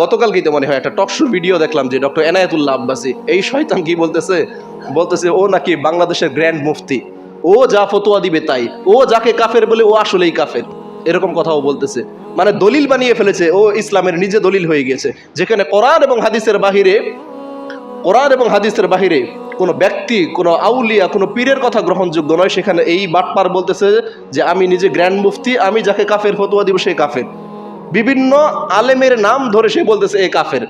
গতকালকেই তো মনে হয় একটা টকশো ভিডিও দেখলাম যে ডক্টর এনায়েতুল্লাহ আব্বাসী, এই শয়তান কি বলতেছে? বলতেছে, ও নাকি বাংলাদেশের গ্র্যান্ড মুফতি ও যা ফতোয়া দিবে তাই। ও যাকে কাফের বলে, ও আসলেই কাফের। এরকম কথাও বলতেছে। মানে দলিল বানিয়ে ফেলেছে, ও ইসলামের নিজে দলিল হয়ে গেছে যেখানে কোরআন এবং হাদিসের বাহিরে, কোরআন এবং হাদিসের বাহিরে কোনো ব্যক্তি, কোনো আউলিয়া, কোনো পীরের কথা গ্রহণযোগ্য নয়। সেখানে এই বাটপার বলতেছে যে, আমি নিজে গ্র্যান্ড মুফতি আমি যাকে কাফের ফতোয়া দিব, সে কাফের। বিভিন্ন আলেমের নাম ধরে সে বলতেছে, এ কাফের।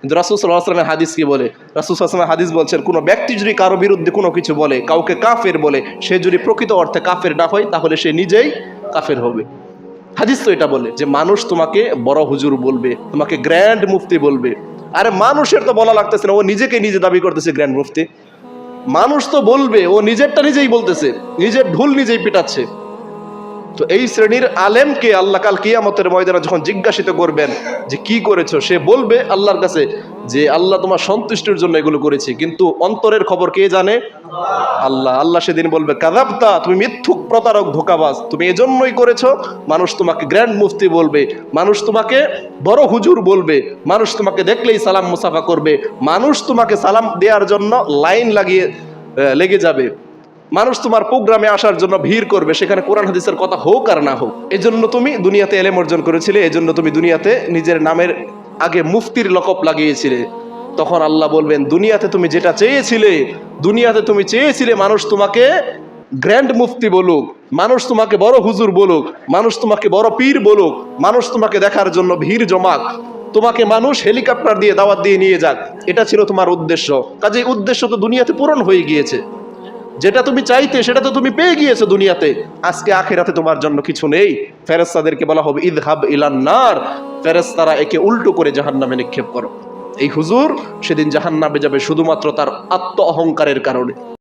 কিন্তু রাসুল সাল্লাহ আসলামের হাদিস কি বলে? রাসুল সাল্লামের হাদিস বলছেন, কোনো ব্যক্তি যদি কারও বিরুদ্ধে কোনো কিছু বলে, কাউকে কাফের বলে, সে যদি প্রকৃত অর্থে কাফের না হয়, তাহলে সে নিজেই কাফের হবে। হাদিস তো এটা বলে যে, মানুষ তোমাকে বড় হুজুর বলবে, তোমাকে গ্র্যান্ড মুফতি বলবে। আরে মানুষের তো বলা লাগতেছে না, ও নিজেকে নিজে দাবি করতেছে গ্র্যান্ড মুফতি। মানুষ তো বলবে, ও নিজেরটা নিজেই বলতেছে, নিজের ঢুল নিজেই পিটাচ্ছে। তো এই শ্রেণির আলেমকে আল্লাহ কাল কিয়ামতের ময়দানে যখন জিজ্ঞাসিত করবেন যে কি করেছ, সে বলবে আল্লাহর কাছে যে আল্লাহ তোমার সন্তুষ্টির জন্য এগুলো করেছি। কিন্তু অন্তরের খবর কে জানে? আল্লাহ। আল্লাহ সেদিন বলবে কাদাবতা তুমি মিথ্যুক প্রতারক, ধোকাবাজ। তুমি এজন্যই করেছ, মানুষ তোমাকে গ্র্যান্ড মুফতি বলবে, মানুষ তোমাকে বড় হুজুর বলবে, মানুষ তোমাকে দেখলেই সালাম মুসাফা করবে, মানুষ তোমাকে সালাম দেওয়ার জন্য লাইন লাগিয়ে লেগে যাবে। মানুষ তোমার প্রোগ্রামে আসার জন্য ভিড় করবে, সেখানে কোরআন হাদিসের কথা হোক আর না হোক। এজন্য তুমি দুনিয়াতে এলেম অর্জন করেছিলে, এজন্য তুমি দুনিয়াতে নিজের নামের আগে মুফতির লকব লাগিয়েছিলে। তখন আল্লাহ বলবেন, দুনিয়াতে তুমি যেটা চেয়েছিলে, দুনিয়াতে তুমি চেয়েছিলে মানুষ তোমাকে গ্র্যান্ড মুফতি বলুক, মানুষ তোমাকে বড় হুজুর বলুক, মানুষ তোমাকে বড় পীর বলুক, মানুষ তোমাকে দেখার জন্য ভিড় জমাক। তোমাকে মানুষ হেলিকপ্টার দিয়ে দাওয়াত দিয়ে নিয়ে যাক। এটা ছিল তোমার উদ্দেশ্য। কাজে উদ্দেশ্য তো দুনিয়াতে পূরণ হয়ে গিয়েছে। যেটা তুমি চাইতে, সেটা তো তুমি পেয়ে গিয়েছো দুনিয়াতে। আজকে আখেরাতে তোমার জন্য কিছু নেই। ফেরেস্তাদেরকে বলা হবে, ইদহাব ইলান্নার ফেরেস্তারা একে উল্টো করে জাহান্নামে নিক্ষেপ করো। এই হুজুর সেদিন জাহান্নামে যাবে শুধুমাত্র তার আত্ম অহংকারের কারণে।